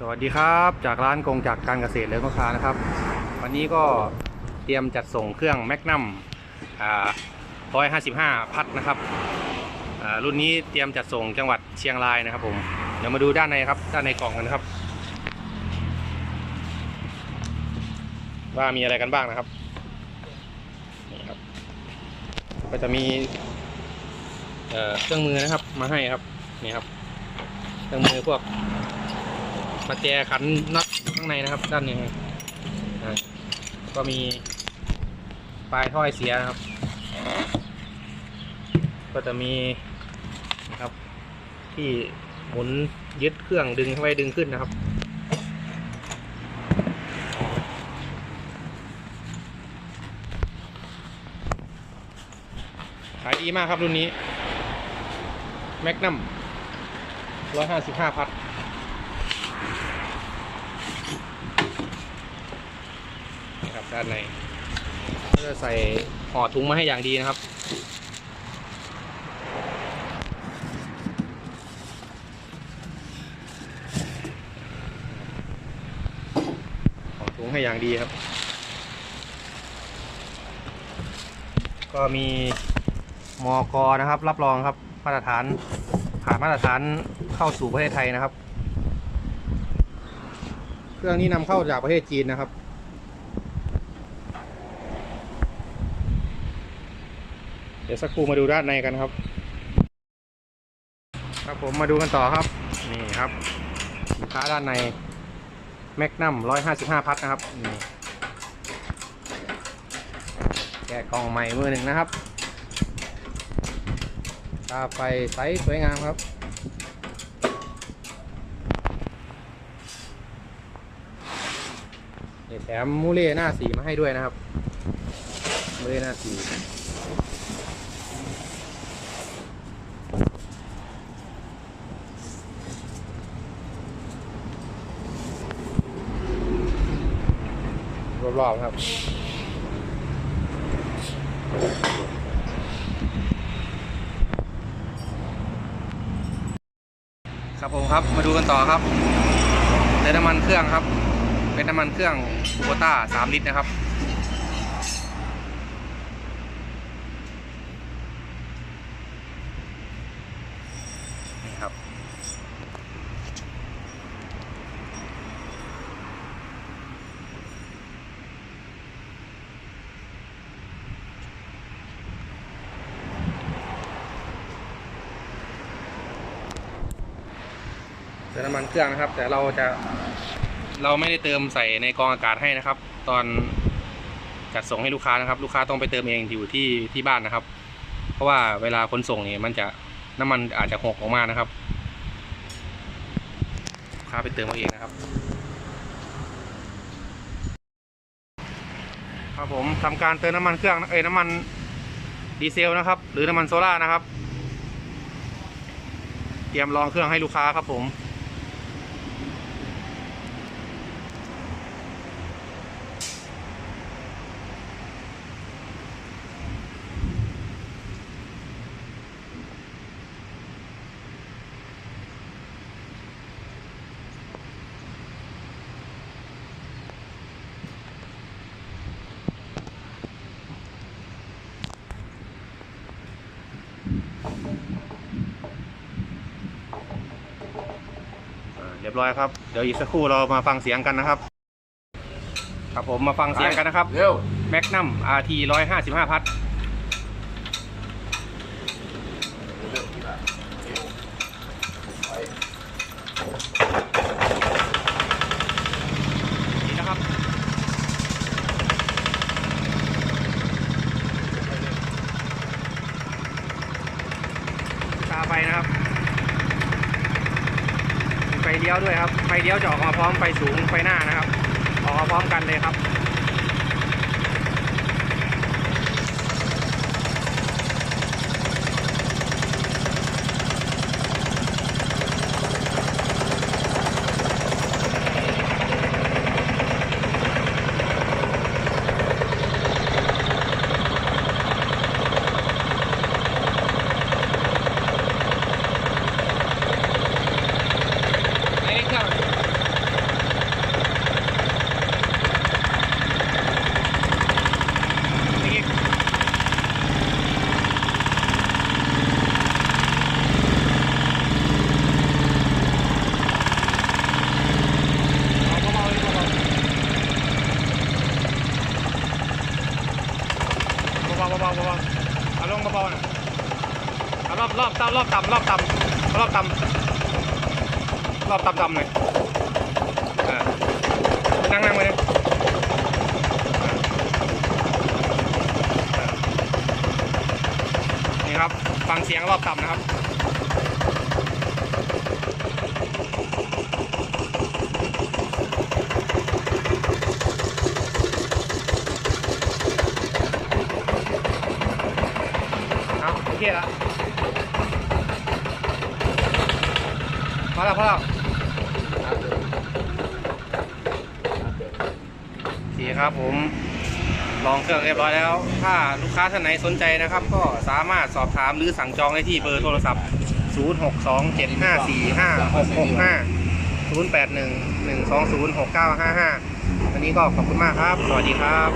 สวัสดีครับจากร้านกงจากการเกษตรและลูกค้านะครับ วันนี้ก็เตรียมจัดส่งเครื่องแมกนัมอ่า155พัดนะครับอ่ารุ่นนี้เตรียมจัดส่งจังหวัดเชียงรายนะครับผมเดี๋ยวมาดูด้านในครับด้านในกล่องกันครับ ว่ามีอะไรกันบ้างนะครับนี่ครับ ก็จะมีเอ่อเครื่องมือนะครับมาให้ครับนี่ครับ เครื่องมือพวก ประแจขันน็อตอยู่ข้างในนะครับ ด้านนี้ก็มีปลายท่อไอเสียนะครับ ก็จะมีนะครับ ที่หมุนยึดเครื่องดึงเข้าไปดึงขึ้นนะครับขายดีมากครับรุ่นนี้แมกนัมร้อยห้าสิบห้าพัด นะครับด้านในก็จะใส่ห่อถุงมาให้อย่างดีนะครับห่อถุงให้อย่างดีครับ ก็มีมอกอนะครับ รับรองครับมาตรฐานผ่านมาตรฐานเข้าสู่ประเทศไทยนะครับ เครื่องนี้นำเข้าจากประเทศจีนนะครับ เดี๋ยวสักครู่มาดูด้านในกันครับ ครับผมมาดูกันต่อครับ นี่ครับสินค้าด้านในแมกนัม155พัดนะครับนี่แกะกล่องใหม่มือหนึ่งนะครับตาไฟไซส์สวยงามครับแถมมูเล่หน้าสีมาให้ด้วยนะครับมูเล่หน้าสี รอบๆครับครับผมครับมาดูกันต่อครับเติมน้ำมันเครื่องครับ เป็นน้ำมันเครื่องคูโบต้า3 ลิตรนะครับ เติมน้ำมันเครื่องนะครับ แต่เราจะเราไม่ได้เติมใส่ในกองอากาศให้นะครับ ตอนจัดส่งให้ลูกค้านะครับ ลูกค้าต้องไปเติมเองอยู่ที่ที่บ้านนะครับ เพราะว่าเวลาขนส่งนี่มันจะน้ำมันอาจจะหกออกมานะครับลูกค้าไปเติมเอาเองนะครับ ครับผมทำการเติมน้ำมันเครื่องเอ้ยน้ำมันดีเซลนะครับ หรือน้ำมันโซล่านะครับ เตรียมรองเครื่องให้ลูกค้าครับผม เรียบร้อยครับ เดี๋ยวอีกสักครู่เรามาฟังเสียงกันนะครับ ครับผมมาฟังเสียงกันนะครับเร็วแมกนัม RT 155 พัดนี่นะครับ ตาไฟนะครับมีไฟ เลี้ยวด้วยครับไฟเลี้ยวจะออกมาพร้อมไฟสูงไฟหน้านะครับ ออกมาพร้อมกันเลยครับาเบาเบาเอาลงเบาๆน่ะรอบรอบต่ำรอบต่ำรอบต่ำรอบต่ำรอบต่ำต่ำเลยนั่งนั่งเลยนี่ครับ ฟังเสียงรอบต่ำนะครับ พอแล้วพอแล้วโอเคครับผมลองเครื่องเรียบร้อยแล้ว ถ้าลูกค้าท่านไหนสนใจนะครับ ก็สามารถสอบถามหรือสั่งจองได้ที่เบอร์โทรศัพท์ 0627545665 081 120 6955 วันนี้ก็ขอบคุณมากครับ สวัสดีครับ